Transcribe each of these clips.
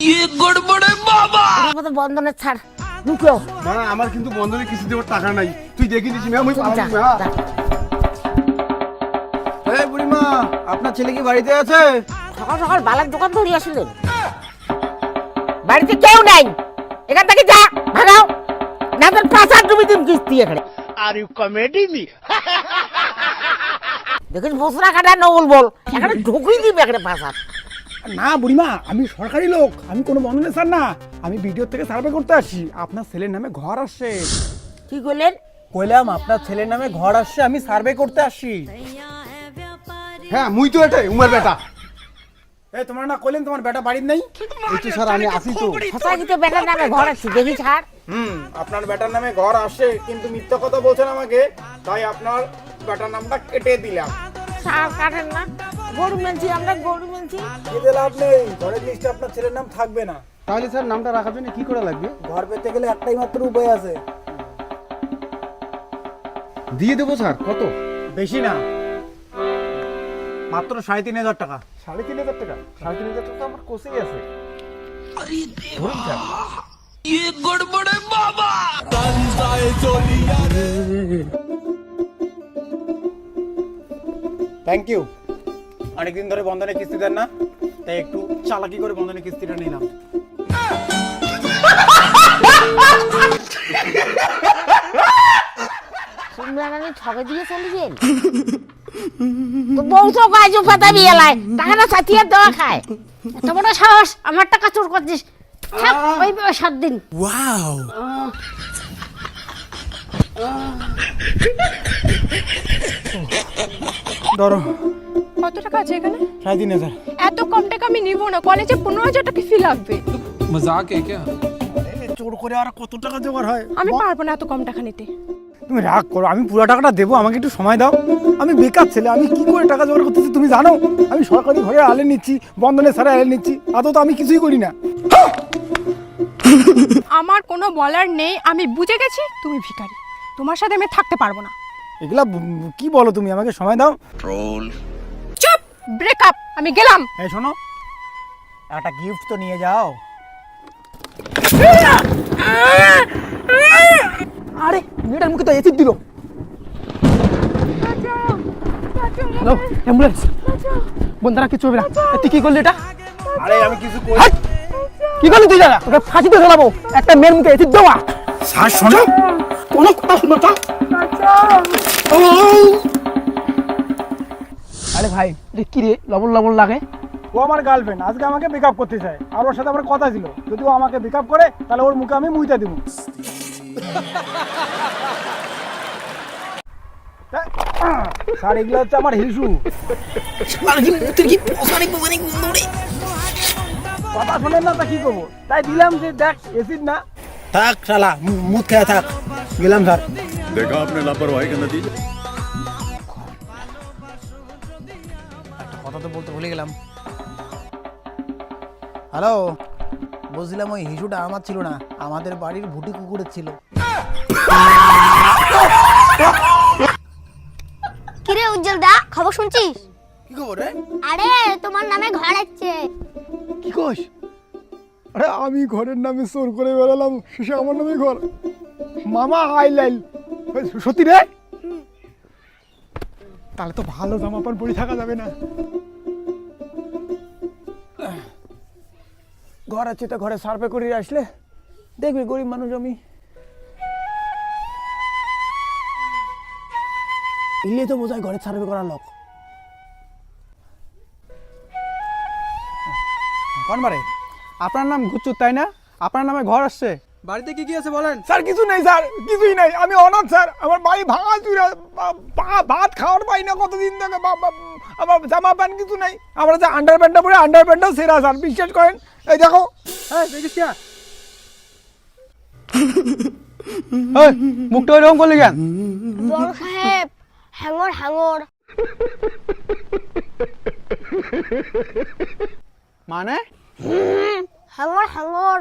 ওর মতো বন্ধনের ছাড় ঢুকো। মা আমার কিন্তু বন্ধনে কিছু দেওয়ার টাকা নাই। তুই দেখি দিছি ম্যাম ওই তুমি যা, মা যা। এই বুড়িমা আপনার ছেলে কি বাড়িতে আছে? সকাল সকাল বালার দোকান ধরে আসলেন বাড়িতে কেউ নাই। এখান থেকে যা ভাগাও। না তোর দিন কিস্তি এখানে। Are you comedy me? দেখিস বসরা কাটা নবল বল। এখানে ঢুকুই দিবি এখানে প্রাসাদ না বুড়িমা আমি সরকারি লোক আমি কোনো বন্ধনের স্যার না। আমি ভিডিও থেকে সার্ভে করতে আসি। আপনার ছেলের নামে ঘর আসছে কি করলেন? কইলাম আপনার ছেলের নামে ঘর আসছে আমি সার্ভে করতে আসি। হ্যাঁ মুই তো এটাই উমার বেটা। এই তোমার না কইলেন তোমার বেটা বাড়ির নেই? এই তো স্যার আমি আসি তো। সোসাইটিতে বেটার নামে ঘর আছে দেখি ছাড় হুম আপনার বেটার নামে ঘর আসে কিন্তু মিথ্যা কথা বলছেন আমাকে তাই আপনার বেটার নামটা কেটে দিলাম। ছাড় কাটেন না। গরু মেনছি আমরা গরু মেনছি এতে লাভ নেই ঘরের লিস্টে আপনার ছেলের নাম থাকবে না। তাহলে স্যার নামটা রাখার জন্য কি করে লাগবে? ঘর পেতে গেলে একটাই মাত্র উপায় আছে। দিয়ে দেবো স্যার কত? বেশি না। মাত্র সাড়ে তিন হাজার টাকা। সাড়ে তিন হাজার টাকা? সাড়ে তিন হাজার টাকা আমার কোষেই আছে। থ্যাংক ইউ অনেকদিন ধরে বন্ধনে কিস্তি দেন না তাই একটু চালাকি করে বন্ধনে কিস্তিটা নিলাম। সুন্দরানি ঠকে দিয়ে চলেছেন। তো বউ তো গাজু পাতা বিয়ে লাই টাকাটা সাথিয়ে দেওয়া খায়। এত বড় সাহস আমার টাকা চোর করছিস ওই ওই সাত দিন। ধরো। কত টাকা আছে এখানে? সাড়ে তিন হাজার। এত কম টাকা আমি নিব না কলেজে পনেরো হাজার টাকা ফি লাগবে। মজাক এ কে? চোর করে আর কত টাকা জোগাড় হয়? আমি পারব না এত কম টাকা নিতে। তুমি রাগ করো আমি পুরো টাকাটা দেবো আমাকে একটু সময় দাও। আমি বেকার ছেলে আমি কি করে টাকা জোগাড় করতেছি তুমি জানো? আমি সরকারি ঘরে আলে নিচ্ছি বন্ধনে সারা আলে নিচ্ছি আদৌ তো আমি কিছুই করি না। আমার কোনো বলার নেই আমি বুঝে গেছি তুমি ভিখারি। তোমার সাথে আমি থাকতে পারব না। এগুলা কি বলো তুমি আমাকে সময় দাও। ট্রোল ব্রেকআপ আমি গেলাম! এই শোনো একটা গিফট তো নিয়ে যাও। আরে মেয়েটার মুখে তো এসিড দিল। হ্যালো অ্যাম্বুলেন্স বন্ধুরা কিছু হবে না। তুই কি করলি এটা? আরে আমি কিছু করি কি করলি তুই দাদা? তোকে ফাঁসিতে ফেলাবো। একটা মেয়ের মুখে এসিড দেওয়া। শ্বাস শোনো। কোনো কথা শুনো তো ভাই এটা লবণ লবণ লাগে। ও আমার গার্লফ্রেন্ড আজকে আমাকে পিক আপ করতে চায়। আর ওর সাথে আমার কথা ছিল যদি ও আমাকে পিক আপ করে তাহলে ওর মুখে আমি মুইতা দিব। স্যার এগুলো হচ্ছে আমার হিসু। কথা শোনেন না তা কি করব? তাই দিলাম যে দেখ এসিড না। থাক শালা মুখ থাক। গেলাম স্যার। দেখা আপনার লাপরওয়াহি কেন দিয়েছে কথা তো বলতে ভুলে গেলাম। হ্যালো বলছিলাম ওই হিসুটা আমার ছিল না আমাদের বাড়ির ভুটি কুকুরের ছিল। কিরে উজ্জ্বল দা খবর শুনছিস? কি খবর রে আরে তোমার নামে ঘর আছে। কি কোষ আরে আমি ঘরের নামে চোর করে বেড়ালাম শেষে আমার নামে ঘর। মামা আইলাইল সত্যি রে? তাহলে তো ভালো জামা পান পরে থাকা যাবে না। ঘর আছে তো ঘরে সার্ভে করে আসলে দেখবি গরিব মানুষ আমি ইলে তো বোঝায় ঘরে সার্ভে করার লোক। আপনার নাম গুচ্ছু তাই না? আপনার নামে ঘর আসছে। বাড়িতে কি কি আছে বলেন? স্যার কিছু নেই স্যার কিছুই নেই। আমি অনাথ স্যার। আমার বাড়ি ভাঙা চুরা ভাত খাওয়ার পাই না কতদিন থেকে আমার জামা প্যান্ট কিছু নেই। আমরা যে আন্ডার প্যান্টটা পরে আন্ডার প্যান্টটাও সেরা স্যার বিশ্বাস করেন? এই দেখো। কি? মুখটা ওইরকম করলি কেন? বড় সাহেব হ্যাঙর হ্যাঙর মানে? হ্যাঙর হ্যাঙর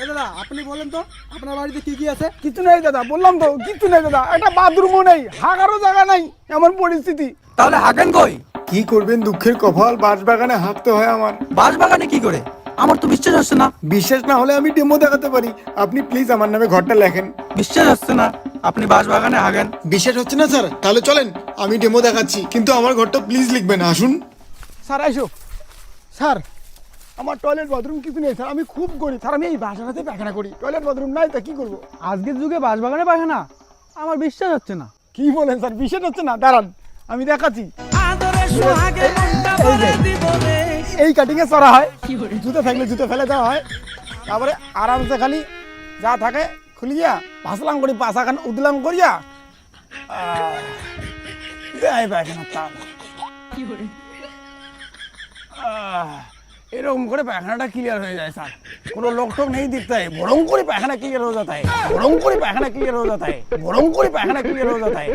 দাদা আপনি বলেন তো আপনার বাড়িতে কি কি আছে? কিছু নেই দাদা বললাম তো কিছু নেই দাদা একটা বাথরুমও নেই হাগারও জায়গা নাই এমন পরিস্থিতি। তাহলে হাকেন কই? কি করবেন? দুঃখের কপাল বাগানে হাঁটতে হয় আমার। বাস বাগানে কি করে? আমার তো বিশ্বাস হচ্ছে না। বিশ্বাস না হলে আমি ডেমো দেখাতে পারি। আপনি প্লিজ আমার নামে ঘরটা লেখেন। বিশ্বাস হচ্ছে না। আপনি বাস বাগানে হাগেন বিশ্বাস হচ্ছে না স্যার। তাহলে চলেন আমি ডেমো দেখাচ্ছি। কিন্তু আমার ঘরটা প্লিজ লিখবেন আসুন। স্যার আইসো স্যার আমার টয়লেট বাথরুম কিছু নেই স্যার। আমি খুব গরিব। স্যার আমি এই বাসাটাতে পায়খানা করি। টয়লেট বাথরুম নাই তা কি করব? আজকের যুগে বাসবাগানে পায়খানা আমার বিশ্বাস হচ্ছে না। কি বলেন স্যার? বিশ্বাস হচ্ছে না? দাঁড়ান আমি দেখাচ্ছি। এই কাটিংয়ে চড়া হয়। জুতো থাকলে জুতো ফেলে দেওয়া হয়। তারপরে আরামসে খালি যা থাকে খুলি গিয়া ভাসলাম করি, পাশা খান উদলাম করিয়া এরকম করে পায়খানাটা ক্লিয়ার হয়ে যায়, স্যার। কোনো লোক টোক নেই দিতে হয়। বরং করে পায়খানা ক্লিয়ার হয়ে যায় বরং করে পায়খানা ক্লিয়ার হয়ে যায় বরং করে পায়খানা ক্লিয়ার হয়ে যায়